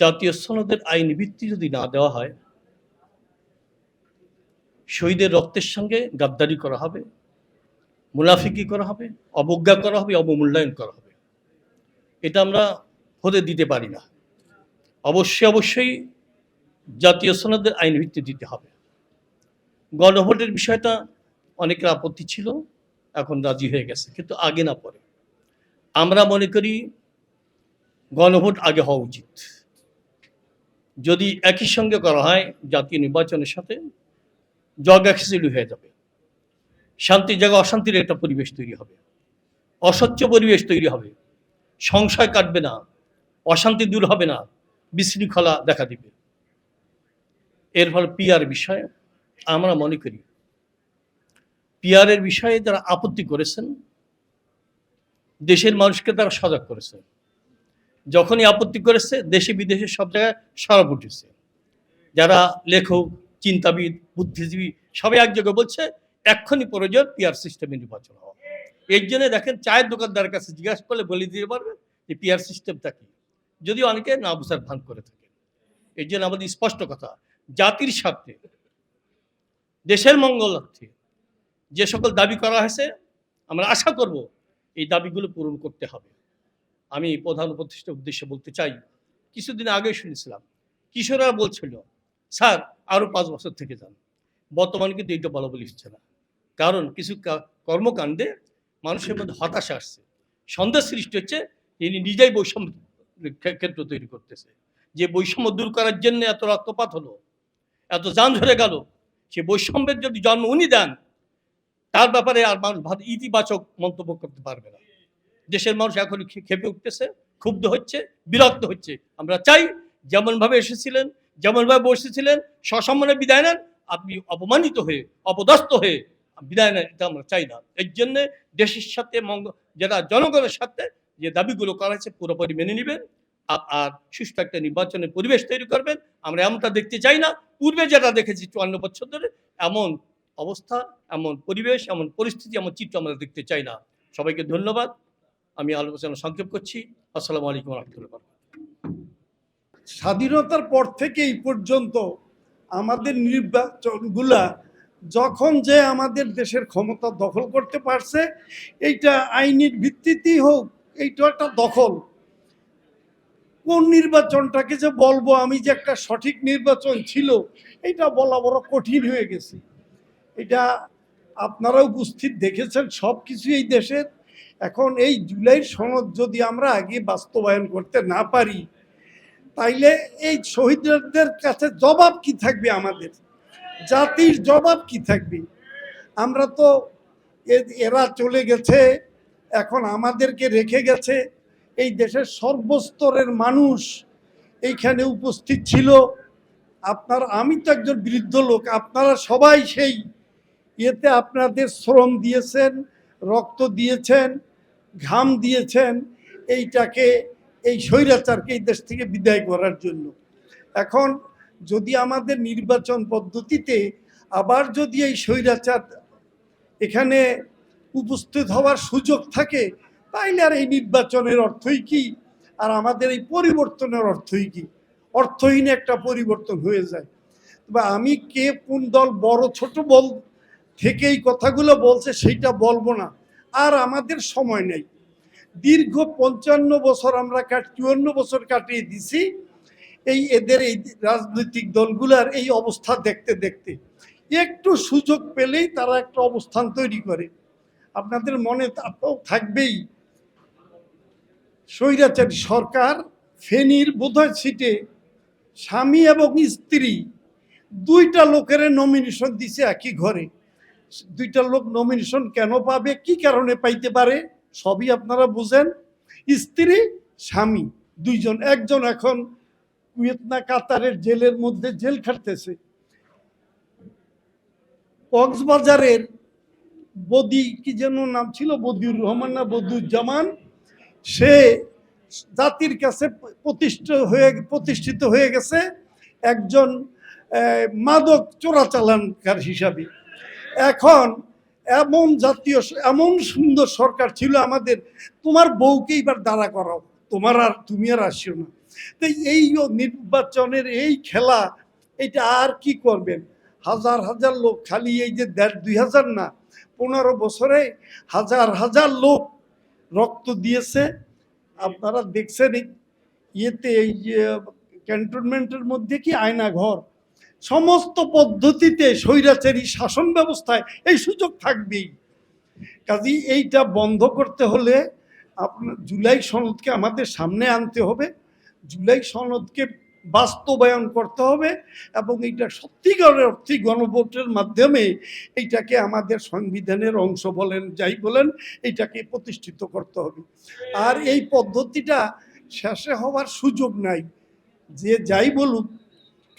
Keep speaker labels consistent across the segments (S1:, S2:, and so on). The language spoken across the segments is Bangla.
S1: জাতীয় সনদের আইন ভিত্তি যদি না দেওয়া হয়, শহীদের রক্তের সঙ্গে গাদ্দারি করা হবে, মুনাফিকি করা হবে, অবজ্ঞা করা হবে, অবমূল্যায়ন করা হবে। এটা আমরা হতে দিতে পারি না। অবশ্যই অবশ্যই জাতীয় সনদের আইন ভিত্তি দিতে হবে। গণভোটের বিষয়টা অনেকের আপত্তি ছিল, এখন রাজি হয়ে গেছে, কিন্তু আগে না পরে। আমরা মনে করি গণভোট আগে হওয়া উচিত। যদি একই সঙ্গে করা হয়, জাতীয় নির্বাচনের সাথে জগা খিচুড়ি হয়ে যাবে। শান্তির জায়গায় অশান্তির একটা পরিবেশ তৈরি হবে। অস্বচ্ছ পরিবেশ তৈরি হবে। সংশয় কাটবে না। অশান্তি দূর হবে না। বিশৃঙ্খলা দেখা দিবে। এর ফলে পিয়ার বিষয়ে আমরা মনে করি পিয়ারের বিষয়ে যারা আপত্তি করেছেন, দেশের মানুষকে তারা সজাগ করেছে যখনই আপত্তি করেছে, দেশে বিদেশে সব জায়গায় সরব উঠেছে। যারা লেখক, চিন্তাবিদ, বুদ্ধিজীবী, সবাই এক জায়গায় বলছে, এক্ষুনি প্রয়োজন পিয়ার সিস্টেমে নির্বাচন হওয়া। এর জন্য দেখেন চায়ের দোকানদারের কাছে জিজ্ঞাসা করলে বলে দিতে পারবে যে পিয়ার সিস্টেমটা কি। যদি অনেকে না বুঝার ভান করে থাকে। এর জন্য আমাদের স্পষ্ট কথা, জাতির স্বার্থে, দেশের মঙ্গলার্থে যে সকল দাবি করা হয়েছে, আমরা আশা করব এই দাবিগুলো পূরণ করতে হবে। আমি প্রধান উপদেষ্টার উদ্দেশ্যে বলতে চাই, কিছুদিন আগে শুনেছিলাম, কিশোররা বলছিল, স্যার আরও পাঁচ বছর থেকে যান। বর্তমানে কিন্তু এইটা বলা বলি হচ্ছে না। কারণ কিছু কর্মকাণ্ডে মানুষের মধ্যে হতাশা আসছে। সন্দেহ সৃষ্টি হচ্ছে তিনি নিজেই বৈষম্য ক্ষেত্র তৈরি করতেছে। যে বৈষম্য দূর করার জন্য এত রক্তপাত হলো, এত যান ধরে গেল, সে বৈষম্যের যদি জন্ম উনি দেন, তার ব্যাপারে আর মানুষ ইতিবাচক মন্তব্য করতে পারবে না। দেশের মানুষ এখন খে- ক্ষেপে উঠতেছে, ক্ষুব্ধ হচ্ছে, বিরক্ত হচ্ছে। আমরা চাই যেমনভাবে এসেছিলেন, যেমনভাবে বসেছিলেন, সসম্মানে বিদায় নেন, আপনি অপমানিত হয়ে, অপদস্থ হয়ে বিদায় নেন, এটা আমরা চাই না। এর জন্য দেশের সাথে মঙ্গ, যারা জনগণের সাথে যে দাবিগুলো করা হয়েছে, পুরোপুরি মেনে নেবেন। আর সুস্থ একটা নির্বাচনের পরিবেশ তৈরি করবেন। আমরা এমনটা দেখতে চাই না। পূর্বে যেটা দেখেছি চুয়ান্ন বছর ধরে, এমন অবস্থা, এমন পরিবেশ, এমন পরিস্থিতি, এমন চিত্র আমরা দেখতে চাই না। সবাইকে ধন্যবাদ। আমি আলোচনা সংক্ষেপ করছি। আসসালামু আলাইকুম রহমতুল্লাহ
S2: স্বাধীনতার পর থেকে এই পর্যন্ত আমাদের নির্বাচনগুলা যখন যে আমাদের দেশের ক্ষমতা দখল করতে পারছে, এইটা আইনের ভিত্তিতেই হোক, এইটা একটা দখল। কোন নির্বাচনটাকে যে বলব আমি যে একটা সঠিক নির্বাচন ছিল এটা বলা বড় কঠিন হয়ে গেছে। এটা আপনারা উপস্থিত দেখেছেন সব কিছু এই দেশের। এখন এই জুলাই সনদ যদি আমরা আগে বাস্তবায়ন করতে না পারি, তাইলে এই শহীদদের কাছে জবাব কি থাকবে আমাদের? জাতির জবাব কি থাকবে? আমরা তো এরা চলে গেছে, এখন আমাদেরকে রেখে গেছে, এই দেশের সর্বস্তরের মানুষ এইখানে উপস্থিত ছিল। আপনার, আমি তো একজন বৃদ্ধ লোক, আপনারা সবাই সেই ইয়েতে আপনাদের শ্রম দিয়েছেন, রক্ত দিয়েছেন ঘাম দিয়েছেন এইটাকে, এই স্বৈরাচারকে এই দেশ থেকে বিদায় করার জন্য। এখন যদি আমাদের নির্বাচন পদ্ধতিতে আবার যদি এই স্বৈরাচার এখানে উপস্থিত হওয়ার সুযোগ থাকে, তাইলে আর এই নির্বাচনের অর্থই কি? আর আমাদের এই পরিবর্তনের অর্থই কি? অর্থহীন একটা পরিবর্তন হয়ে যায়। তবে আমি কে কোন দল বড় ছোট বল থেকে এই কথাগুলো বলছে, সেইটা বলব না। আর আমাদের সময় নেই। দীর্ঘ পঞ্চান্ন বছর আমরা কাট, চুয়ান্ন বছর কাটিয়ে দিছি। এই এদের এই রাজনৈতিক দলগুলার এই অবস্থা দেখতে দেখতে। একটু সুযোগ পেলেই তারা একটা অবস্থান তৈরি করে। আপনাদের মনে তা- থাকবেই। স্বৈরাচারী সরকার ফেনীর বোধহয় সিটে স্বামী এবং স্ত্রী দুইটা লোকের নমিনেশন দিছে একই ঘরে। দুইটা লোক নমিনেশন কেন পাবে? কি কারণে পাইতে পারে? সবই আপনারা বুঝেন। স্ত্রী, স্বামী, দুইজন, একজন এখন কুয়েতনা, কাতারের জেলের মধ্যে জেল খাটতেছে। কক্সবাজারের বদি, কি যেন নাম ছিল? বদিউর রহমান না বদিউজ্জামান? সে জাতির কাছে প্রতিষ্ঠিত হয়ে প্রতিষ্ঠিত হয়ে গেছে। একজন মাদক চোরাচালানকার হিসাবে। এখন এমন জাতীয়, এমন সুন্দর সরকার ছিল আমাদের, তোমার বউকে এবার দাঁড়া করাও, তোমার আর, তুমি আর আসিও না। তো এই নির্বাচনের এই খেলা, এটা আর কি করবেন? হাজার হাজার লোক খালি এই যে দেড় দুই হাজার না, পনেরো বছরে হাজার হাজার লোক রক্ত দিয়েছে। আপনারা দেখছেন ইয়েতে, এই যে ক্যান্টনমেন্টের মধ্যে কি আয়না ঘর সমস্ত পদ্ধতিতে স্বৈরাচারী শাসন ব্যবস্থায় এই সুযোগ থাকবেই। কাজী এইটা বন্ধ করতে হলে আপনার জুলাই সনদকে আমাদের সামনে আনতে হবে। জুলাই সনদকে বাস্তবায়ন করতে হবে এবং এইটা সত্যিকারের অর্থে গণভোটের মাধ্যমে এইটাকে আমাদের সংবিধানের অংশ বলেন, যাই বলেন, এইটাকে প্রতিষ্ঠিত করতে হবে। আর এই পদ্ধতিটা শেষে হওয়ার সুযোগ নাই। যে যাই বলুক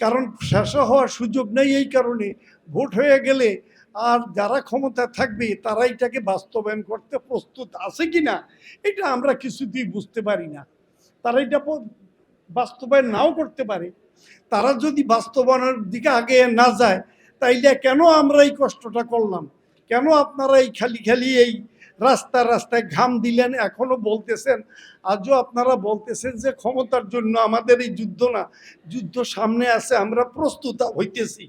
S2: কারণ শেষে হওয়ার সুযোগ নেই এই কারণে। ভোট হয়ে গেলে আর যারা ক্ষমতা থাকবে তারা এটাকে বাস্তবায়ন করতে প্রস্তুত আছে কি না, এটা আমরা কিছুতেই বুঝতে পারি না। তারা এটা বাস্তবায়ন নাও করতে পারে। তারা যদি বাস্তবায়নের দিকে আগে না যায়, তাইলে কেন আমরা এই কষ্টটা করলাম? কেন আপনারা এই খালি খালি এই রাস্তা রাস্তায় ঘাম দিলেন, এখনও বলতেছেন, আজও আপনারা বলতেছেন যে ক্ষমতার জন্য আমাদের এই যুদ্ধ না, যুদ্ধ সামনে আছে, আমরা প্রস্তুত হইতেছি।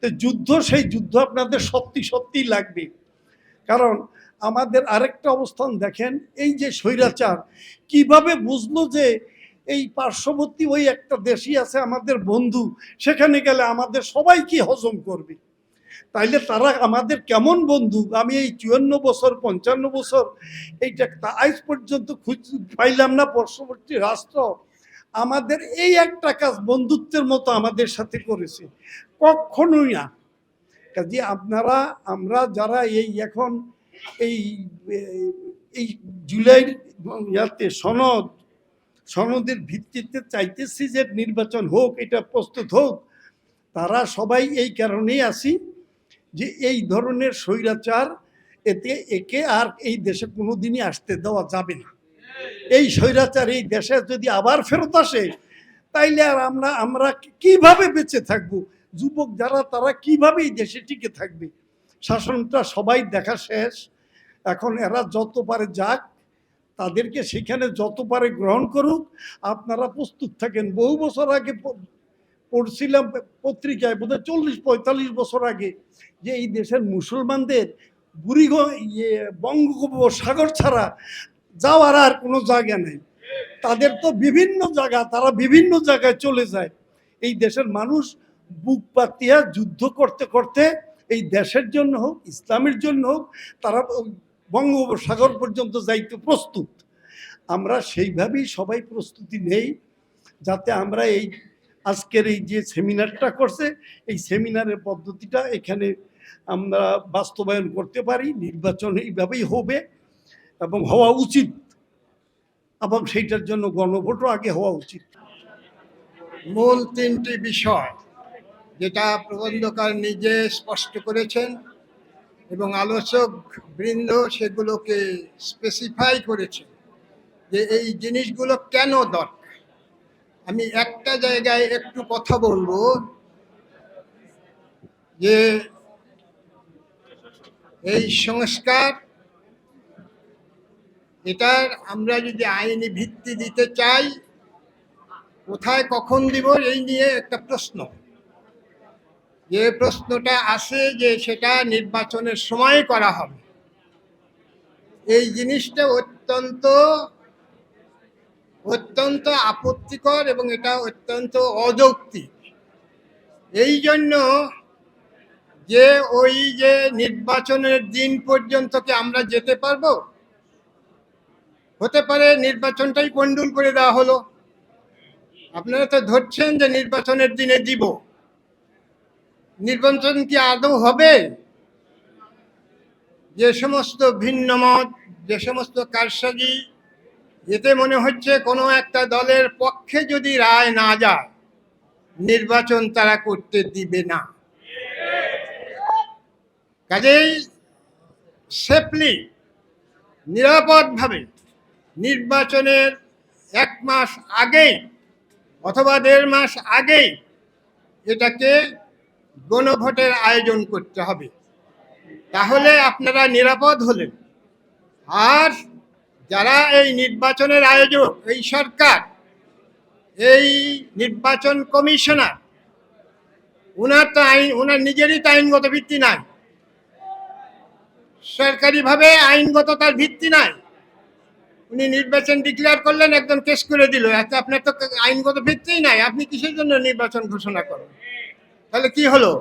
S2: তো যুদ্ধ, সেই যুদ্ধ আপনাদের সত্যি সত্যি লাগবে। কারণ আমাদের আরেকটা অবস্থান দেখেন, এই যে স্বৈরাচার, কীভাবে বুঝলো যে এই পার্শ্ববর্তী ওই একটা দেশই আছে আমাদের বন্ধু, সেখানে গেলে আমাদের সবাই কি হজম করবে? তাইলে তারা আমাদের কেমন বন্ধু? আমি এই চুয়ান্ন বছর, পঞ্চান্ন বছর, এইটা আজ পর্যন্ত খুঁজ পাইলাম না, পার্শ্ববর্তী রাষ্ট্র। আমাদের এই একটা কাজ বন্ধুত্বের মতো আমাদের সাথে করেছে। কখনোই না। কাজে আপনারা, আমরা যারা এই এখন এই এই জুলাই ইয়াতে সনদ, সনদের ভিত্তিতে চাইতেছি যে নির্বাচন হোক, এটা প্রস্তুত হোক, তারা সবাই এই কারণেই আসি যে এই ধরনের স্বৈরাচার এতে একে আর এই দেশে কোনোদিনই আসতে দেওয়া যাবে না। এই স্বৈরাচার এই দেশে যদি আবার ফেরত আসে, তাইলে আর আমরা আমরা কীভাবে বেঁচে থাকব? যুবক যারা, তারা কীভাবে এই দেশে টিকে থাকবে? শাসনটা সবাই দেখা শেষ। এখন এরা যত পারে যাক, তাদেরকে সেখানে যত পারে গ্রহণ করুক। আপনারা প্রস্তুত থাকেন। বহু বছর আগে পড়ছিলাম পত্রিকায়, বোধহয় চল্লিশ, পঁয়তাল্লিশ বছর আগে, যে এই দেশের মুসলমানদের বুড়িগ ইয়ে বঙ্গোপসাগর ছাড়া যাওয়ার আর কোনো জায়গা নেই। তাদের তো বিভিন্ন জায়গা, তারা বিভিন্ন জায়গায় চলে যায়। এই দেশের মানুষ বুক পাতিয়া যুদ্ধ করতে করতে এই দেশের জন্য হোক, ইসলামের জন্য হোক, তারা বঙ্গোপসাগর পর্যন্ত যাইতে প্রস্তুত। আমরা সেইভাবেই সবাই প্রস্তুতি নেই, যাতে আমরা এই আজকের এই যে সেমিনারটা করছে, এই সেমিনারের পদ্ধতিটা এখানে আমরা বাস্তবায়ন করতে পারি, নির্বাচন এইভাবেই হবে এবং হওয়া উচিত। এবং সেইটার জন্য গণভোটও আগে হওয়া উচিত।
S3: মূল তিনটি বিষয় যেটা প্রবন্ধকার নিজে স্পষ্ট করেছেন এবং আলোচক বৃন্দ সেগুলোকে স্পেসিফাই করেছেন যে এই জিনিসগুলো কেন দরকার? আমি একটা জায়গায় একটু কথা বলব যে এই সংস্কার, এটার আমরা যদি আইনি ভিত্তি দিতে চাই, কোথায় কখন দিব এই নিয়ে একটা প্রশ্ন। যে প্রশ্নটা আসে যে সেটা নির্বাচনের সময় করা হবে। এই জিনিসটা অত্যন্ত অত্যন্ত আপত্তিকর এবং এটা অত্যন্ত অযৌক্তিক এই জন্য যে ওই যে নির্বাচনের দিন পর্যন্ত কি আমরা যেতে পারব? হতে পারে নির্বাচনটাই কন্ডুল করে দেওয়া হলো। আপনারা তো ধরছেন যে নির্বাচনের দিনে দিব। নির্বাচন কি আদৌ হবে? যে সমস্ত ভিন্ন মত, যে সমস্ত কারসাজি এতে মনে হচ্ছে কোনো একটা দলের পক্ষে যদি রায় না যায়, নির্বাচন তারা করতে দিবে না। কাজেই সেফলি নিরাপদভাবে নির্বাচনের এক মাস আগেই অথবা দেড় মাস আগেই এটাকে গণভোটের আয়োজন করতে হবে। তাহলে আপনারা নিরাপদ হলেন। আর যারা এই নির্বাচনের আয়োজক, এই সরকার, এই নির্বাচন কমিশনার ওনার তো আইন ওনার নিজেরই তো আইনগত ভিত্তি নাই। সরকারিভাবে আইনগত তার ভিত্তি নাই। উনি নির্বাচন ডিক্লেয়ার করলেন, একদম কেস করে দিল। আচ্ছা আপনার তো আইনগত ভিত্তিই নাই। আপনি কিসের জন্য নির্বাচন ঘোষণা করেন? তাহলে কি হলো?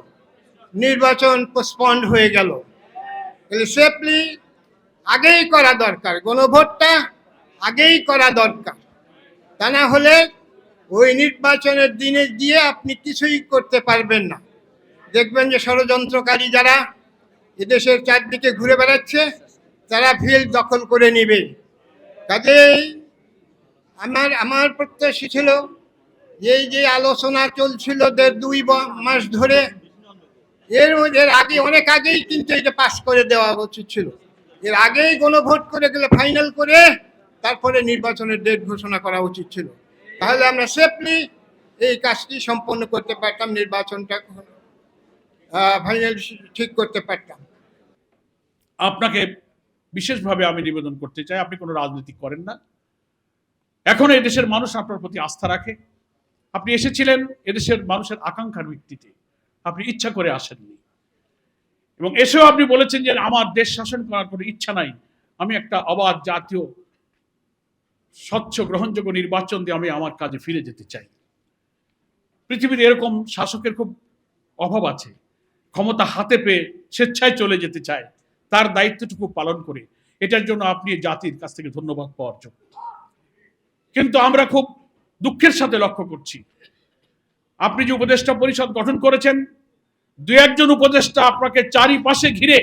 S3: নির্বাচন পোস্টপন্ড হয়ে গেল। তাহলে সেফলি আগেই করা দরকার, গণভোটটা আগেই করা দরকার। তা না হলে ওই নির্বাচনের দিনে গিয়ে আপনি কিছুই করতে পারবেন না। দেখবেন যে ষড়যন্ত্রকারী যারা এদেশের চারদিকে ঘুরে বেড়াচ্ছে, তারা ফিল্ড দখল করে নেবে। কাজেই আমার আমার প্রত্যাশী ছিল এই যে আলোচনা চলছিল দেড় দুই মাস ধরে, এর এর আগে, অনেক আগেই কিন্তু এটা পাস করে দেওয়া উচিত ছিল। এর আগেই গণভোট করে গেলে ফাইনাল করে তারপরে নির্বাচনের ডেট ঘোষণা করা উচিত ছিল। তাহলে আমরা সেফলি এই কাজটি সম্পন্ন করতে পারতাম, নির্বাচনটা ফাইনাল ঠিক করতে পারতাম।
S4: আপনাকে বিশেষভাবে আমি নিবেদন করতে চাই, আপনি কোনো রাজনীতি করেন না। এখন এদেশের মানুষ আপনার প্রতি আস্থা রাখে। আপনি এসেছিলেন এদেশের মানুষের আকাঙ্ক্ষার ভিত্তিতে। আপনি ইচ্ছা করে আসেননি। এবং এসেও আপনি বলেছেন যে আমার দেশ শাসন করার কোনো ইচ্ছা নাই। আমি একটা অবাধ জাতীয়, স্বচ্ছ, গ্রহণযোগ্য নির্বাচন দিয়ে আমি আমার কাজে ফিরে যেতে চাই। পৃথিবীর এরকম শাসকের খুব অভাব আছে। ক্ষমতা হাতে পেয়ে স্বেচ্ছায় চলে যেতে চায়। তার দায়িত্বটুকু পালন করে। এটার জন্য আপনি জাতির কাছ থেকে ধন্যবাদ পাওয়ার যোগ্য। কিন্তু আমরা খুব দুঃখের সাথে লক্ষ্য করছি। আপনি যে উপদেষ্টা পরিষদ গঠন করেছেন দু একজন উপদেষ্টা আপনাকে চারিপাশে ঘিরে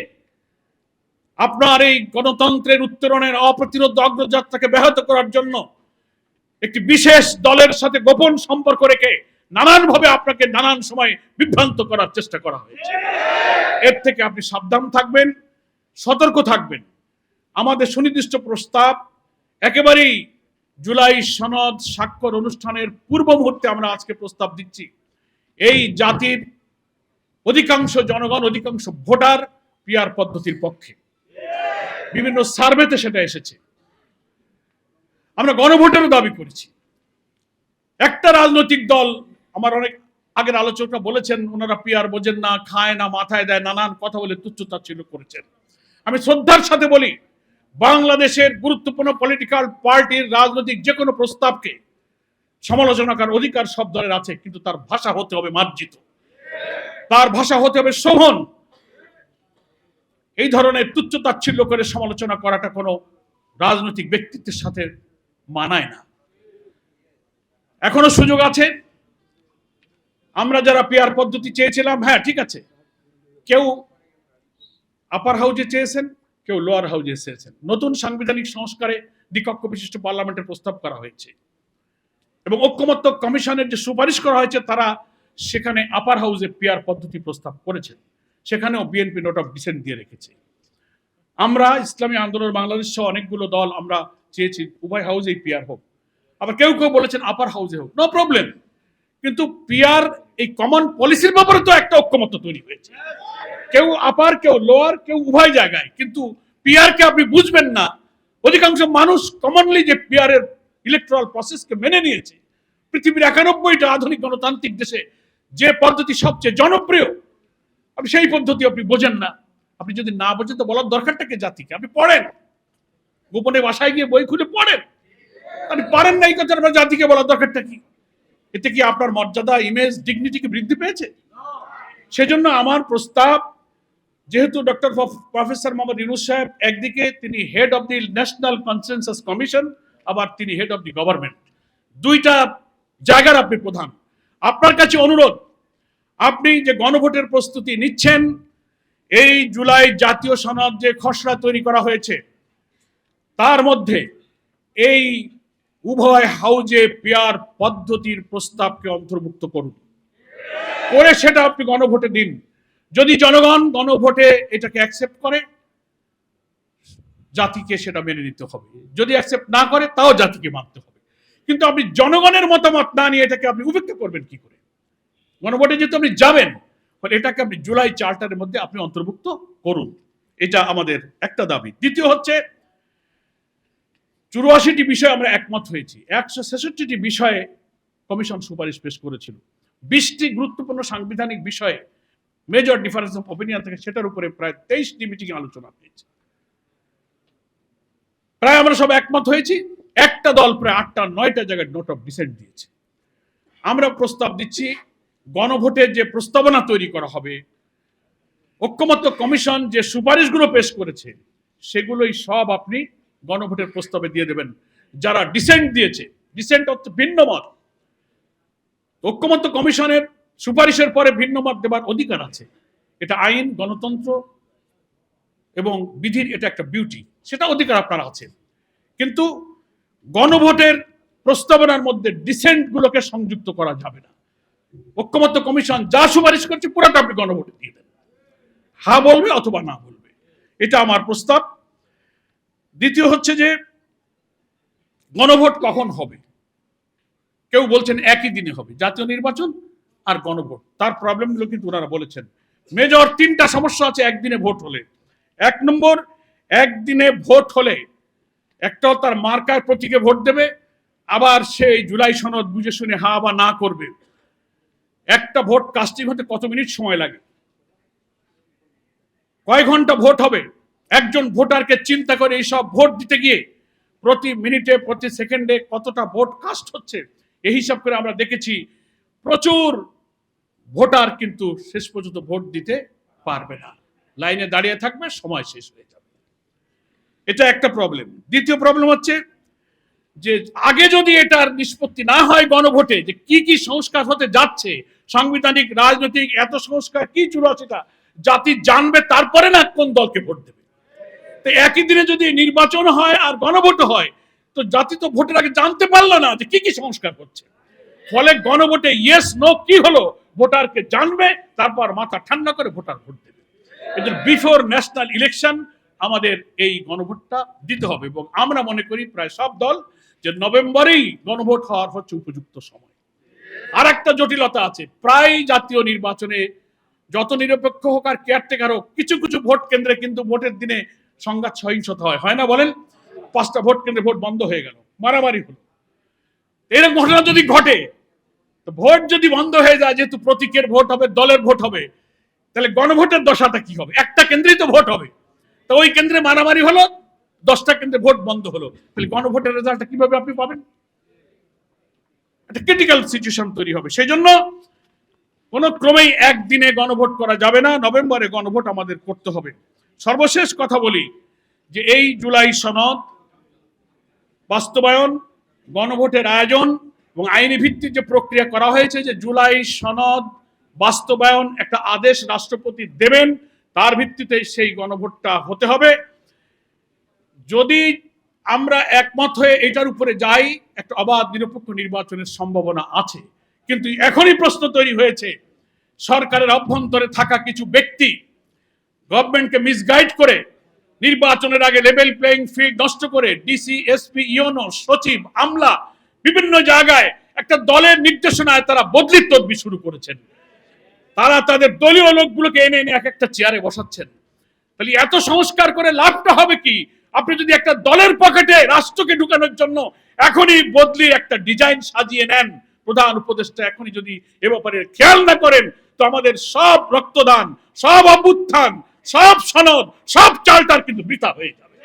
S4: আপনার এই গণতন্ত্রের উত্তরণের অপ্রতিরোধ অগ্রযাত্রাকে ব্যাহত করার জন্য একটি বিশেষ দলের সাথে গোপন সম্পর্ক রেখে নানানভাবে আপনাকে নানান সময় বিভ্রান্ত করার চেষ্টা করা হয়েছে। এর থেকে আপনি সাবধান থাকবেন, সতর্ক থাকবেন। আমাদের সুনির্দিষ্ট প্রস্তাব, একেবারেই জুলাই সনদ স্বাক্ষর অনুষ্ঠানের পূর্ব মুহূর্তে আমরা আজকে প্রস্তাব দিচ্ছি। এই জাতির অধিকাংশ জনগণ, অধিকাংশ ভোটার পিয়ার পদ্ধতির পক্ষে। বিভিন্ন সার্ভেতে সেটা এসেছে। আমরা গণভোটেরও দাবি করেছি। একটা রাজনৈতিক দল, আমার অনেক আগের আলোচকরা বলেছেন, ওনারা পিয়ার বোঝেন না, খায় না, মাথায় দেয়, নানান কথা বলে তুচ্ছতাচ্ছিল্য করেছেন। আমি শ্রদ্ধার সাথে বলি, বাংলাদেশের গুরুত্বপূর্ণ পলিটিক্যাল পার্টির রাজনৈতিক যে কোনো প্রস্তাবকে সমালোচনা করার অধিকার সব দলের আছে, কিন্তু তার ভাষা হতে হবে মার্জিত। তার ভাষা হতে হবে শোভন। এই ধরনের তুচ্ছ তাচ্ছিল্য করে সমালোচনা করাটা কোনো রাজনৈতিক ব্যক্তিত্বের সাথে মানায় না। এখনও সুযোগ আছে। আমরা যারা পেয়ার পদ্ধতি চেয়েছিলাম হ্যাঁ ঠিক আছে। কেউ আপার হাউজে চেয়েছেন, কেউ লোয়ার হাউজে চেয়েছেন। নতুন সাংবিধানিক সংস্কারে দ্বিকক্ষ বিশিষ্ট পার্লামেন্টের প্রস্তাব করা হয়েছে। এবং ঐক্যমত্য কমিশনের যে সুপারিশ করা হয়েছে, তারা সেখানে আপার হাউসে পিয়ার পদ্ধতি প্রস্তাব করেছেন। সেখানেও বিএনপি নোট অফ ডিসেন্ট দিয়ে রেখেছে। আমরা ইসলামী আন্দোলন, বাংলাদেশ সহ অনেকগুলো দল আমরা চেয়েছি, উভয় হাউজেই পিয়ার হোক। আবার কেউ কেউ বলেছেন আপার হাউসে হোক। নো প্রবলেম কিন্তু পিয়ার এই কমন পলিসির ব্যাপারে তো একটা ঐক্যমত্য তৈরি হয়েছে। কেউ আপার কেউ লোয়ার কেউ উভয় জায়গায়। কিন্তু পিয়ারকে আপনি বুঝবেন না। অধিকাংশ মানুষ কমনলি যে পিয়ারের ইলেকট্রাল প্রসেসকে মেনে নিয়েছে, পৃথিবীর একানব্বইটা আধুনিক গণতান্ত্রিক দেশে যে পদ্ধতি সবচেয়ে জনপ্রিয়, আপনি সেই পদ্ধতি আপনি বোঝেন না। আপনি যদি না বোঝেন, তো বলার দরকারটাকে জাতিকে? আপনি পড়েন। গোপনে বাসায় গিয়ে বই খুলে পড়েন। আপনি পারেন না এই কথা, আপনার জাতিকে বলার দরকারটা কি? এতে কি আপনার মর্যাদা ইমেজ ডিগনিটিকে বৃদ্ধি পেয়েছে? সেজন্য আমার প্রস্তাব, যেহেতু ডক্টর প্রফেসর মোহাম্মদ ইউনুস সাহেব একদিকে তিনি head of the national consensus commission আবার তিনি হেড অফ দি গভর্নমেন্ট দুইটা জায়গার আপনি প্রধান। আপনার কাছে অনুরোধ, আপনি যে গণভোটের প্রস্তুতি নিচ্ছেন, এই জুলাই জাতীয় সনদ যে খসড়া তৈরি করা হয়েছে, তার মধ্যে এই উভয় হাউজে পেয়ার পদ্ধতির প্রস্তাবকে অন্তর্ভুক্ত করুন। করে সেটা আপনি গণভোটে দিন। যদি জনগণ গণভোটে এটাকে অ্যাকসেপ্ট করে, জাতিকে সেটা মেনে নিতে হবে। যদি অ্যাকসেপ্ট না করে, তাও জাতিকে মানতে হবে। কিন্তু আপনি জনগণের মতামত না নিয়ে এটাকে আপনি উপেক্ষা করবেন কি করে? গণভোটে যেহেতু আপনি যাবেন ফলে এটাকে আপনি জুলাই চার্টারের মধ্যে আপনি অন্তর্ভুক্ত করুন। এটা আমাদের একটা দাবি। দ্বিতীয় হচ্ছে, চুরাশিটি বিষয়ে আমরা একমত হয়েছি। একশো ছেষট্টিটি বিষয়ে কমিশন সুপারিশ পেশ করেছিল। বিশটি গুরুত্বপূর্ণ সাংবিধানিক বিষয়ে মেজর ডিফারেন্স অফ অপিনিয়ন থেকে, সেটার উপরে প্রায় তেইশটি মিটিং আলোচনা হয়েছে। প্রায় আমরা সব একমত হয়েছি। একটা দল প্রায় আটটা, নয়টা জায়গায় নোট অফ ডিসেন্ট দিয়েছে। আমরা প্রস্তাব দিচ্ছি, গণভোটের যে প্রস্তাবনা তৈরি করা হবে, ঐক্যমত্য কমিশন যে সুপারিশগুলো পেশ করেছে, সেগুলোই সব আপনি গণভোটের প্রস্তাবে দিয়ে দেবেন। যারা ডিসেন্ট দিয়েছে, ডিসেন্ট হচ্ছে ভিন্ন মত। ঐক্যমত্য কমিশনের সুপারিশের পরে ভিন্ন মত দেবার অধিকার আছে। এটা আইন, গণতন্ত্র এবং বিধির এটা একটা বিউটি, সেটা অধিকার আপনারা আছে। কিন্তু গণভোটের প্রস্তাবনার মধ্যে ডিসেন্ট গুলোকে সংযুক্ত করা যাবে না। ঐক্যমত্য কমিশন যা সুপারিশ করছে পুরোটা আপনি গণভোটে দিয়ে দেন। হা বলবে অথবা না বলবে। এটা আমার প্রস্তাব। দ্বিতীয় হচ্ছে যে, গণভোট কখন হবে? কেউ বলছেন একই দিনে হবে, জাতীয় নির্বাচন আর গণভোট। তার প্রবলেমগুলো কিন্তু ওনারা বলেছেন। মেজর তিনটা সমস্যা আছে, একদিনে ভোট হলে। এক নম্বর, একদিনে ভোট হলে একটাও তার মার্কার প্রতীকে ভোট দেবে, আবার সেই জুলাই সনদ বুঝে শুনে হা বা না করবে। একটা ভোট কাস্টিং হতে কত মিনিট সময় লাগে? কয় ঘণ্টা ভোট হবে? একজন ভোটারকে চিন্তা করে এইসব ভোট দিতে গিয়ে প্রতি মিনিটে, প্রতি সেকেন্ডে কতটা ভোট কাস্ট হচ্ছে? এই হিসাব করে আমরা দেখেছি প্রচুর ভোটার কিন্তু শেষ পর্যন্ত ভোট দিতে পারবে না। লাইনে দাঁড়িয়ে থাকবে, সময় শেষ হয়ে যাবে। এটা একটা প্রবলেম দ্বিতীয় প্রবলেম হচ্ছে যে আগে যদি এটার নিষ্পত্তি না হয় গণভোটে যে কি কি সংস্কার হতে যাচ্ছে, সাংবিধানিক, রাজনৈতিক, এত সংস্কার, কি চুরাচিটা জাতি জানবে তারপরে না কোন দলকে ভোট দেবে। তো একই দিনে যদি নির্বাচন হয় আর গণভোট হয়, তো জাতি তো ভোটের আগে জানতে পারল না যে কি কি সংস্কার হচ্ছে। ফলে গণভোটে ইয়েস নো কি হলো? ভোটারকে জানবে, তারপর মাথা ঠান্ডা করে ভোটার ভোট দেবে। এদের বিফোর ন্যাশনাল ইলেকশন আমাদের এই গণভোটটা দিতে হবে এবং আমরা মনে করি প্রায় সব দল যে নভেম্বরেই গণভোট হওয়ার হচ্ছে উপযুক্ত সময়। আর একটা জটিলতা আছে, প্রায় জাতীয় নির্বাচনে যত নিরপেক্ষ হোক আর কেয়ারটেকার হোক, কিছু কিছু ভোট কেন্দ্রে কিন্তু ভোটের দিনে সংঘাত সহিংসতা হয়। হয় না বলেন? পাঁচটা ভোট কেন্দ্রে ভোট বন্ধ হয়ে গেল, মারামারি হলো। এরকম ঘটনা যদি ঘটে, তো ভোট যদি বন্ধ হয়ে যায়, যেহেতু প্রতীকের ভোট হবে, দলের ভোট হবে, তাহলে গণভোটের দশাটা কি হবে? একটা কেন্দ্রেই তো ভোট হবে। তো ওই কেন্দ্রে মারামারি হলো দশটা কেন্দ্রে ভোট বন্ধ হলো। তাহলে গণভোটের রেজাল্টটা কীভাবে আপনি পাবেন? একটা ক্রিটিক্যাল সিচুয়েশন তৈরি হবে। সেই জন্য কোন ক্রমেই একদিনে গণভোট করা যাবে না নভেম্বরে গণভোট আমাদের করতে হবে। সর্বশেষ কথা বলি যে এই জুলাই সনদ বাস্তবায়ন গণভোটের আয়োজন এবং আইনি ভিত্তিক যে প্রক্রিয়া করা হয়েছে যে জুলাই সনদ বাস্তবায়ন একটা আদেশ রাষ্ট্রপতি দেবেন তার ভিত্তিতে সেই গণভোটটা হতে হবে। যদি আমরা একমত হয়ে এটার উপরে যাই, একটা অবাধ নিরপেক্ষ নির্বাচনের সম্ভাবনা আছে। কিন্তু এখনই প্রশ্ন তৈরি হয়েছে, সরকারের অভ্যন্তরে থাকা কিছু ব্যক্তি গভর্নমেন্টকে মিসগাইড করে নির্বাচনের আগে লেভেল প্লেইং ফিল্ড নষ্ট করে ডিসি এসপি ইওনো সচিব, আমলা, বিভিন্ন জায়গায় একটা দলের নির্দেশনায় তারা বদলির তদবি শুরু করেছেন। তারা তাদের দলীয় লোকগুলোকে এনে এনে এক একটা চেয়ারে বসাচ্ছেন। তাহলে এত সংস্কার করে লাভটা হবে কি? আপনি যদি একটা দলের পকেটে রাষ্ট্রকে ঢুকানোর জন্য এখনই বদলির একটা ডিজাইন সাজিয়ে নেন, প্রধান উপদেষ্টা এখনই যদি এ ব্যাপারে খেয়াল না করেন, তো আমাদের সব রক্তদান, সব অভ্যুত্থান, সব সনদ, সব চালটার কিন্তু বৃথা হয়ে যাবে।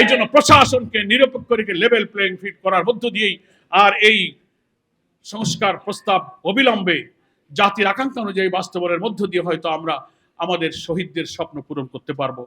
S4: এই জন্য প্রশাসনকে নিরপেক্ষ রেখে লেভেল প্লেইং ফিট করার মধ্য দিয়েই আর এই সংস্কার প্রস্তাব অবিলম্বে জাতির আকাঙ্ক্ষা অনুযায়ী বাস্তবনের মধ্য দিয়ে হয়তো আমরা আমাদের শহীদদের স্বপ্ন পূরণ করতে পারব।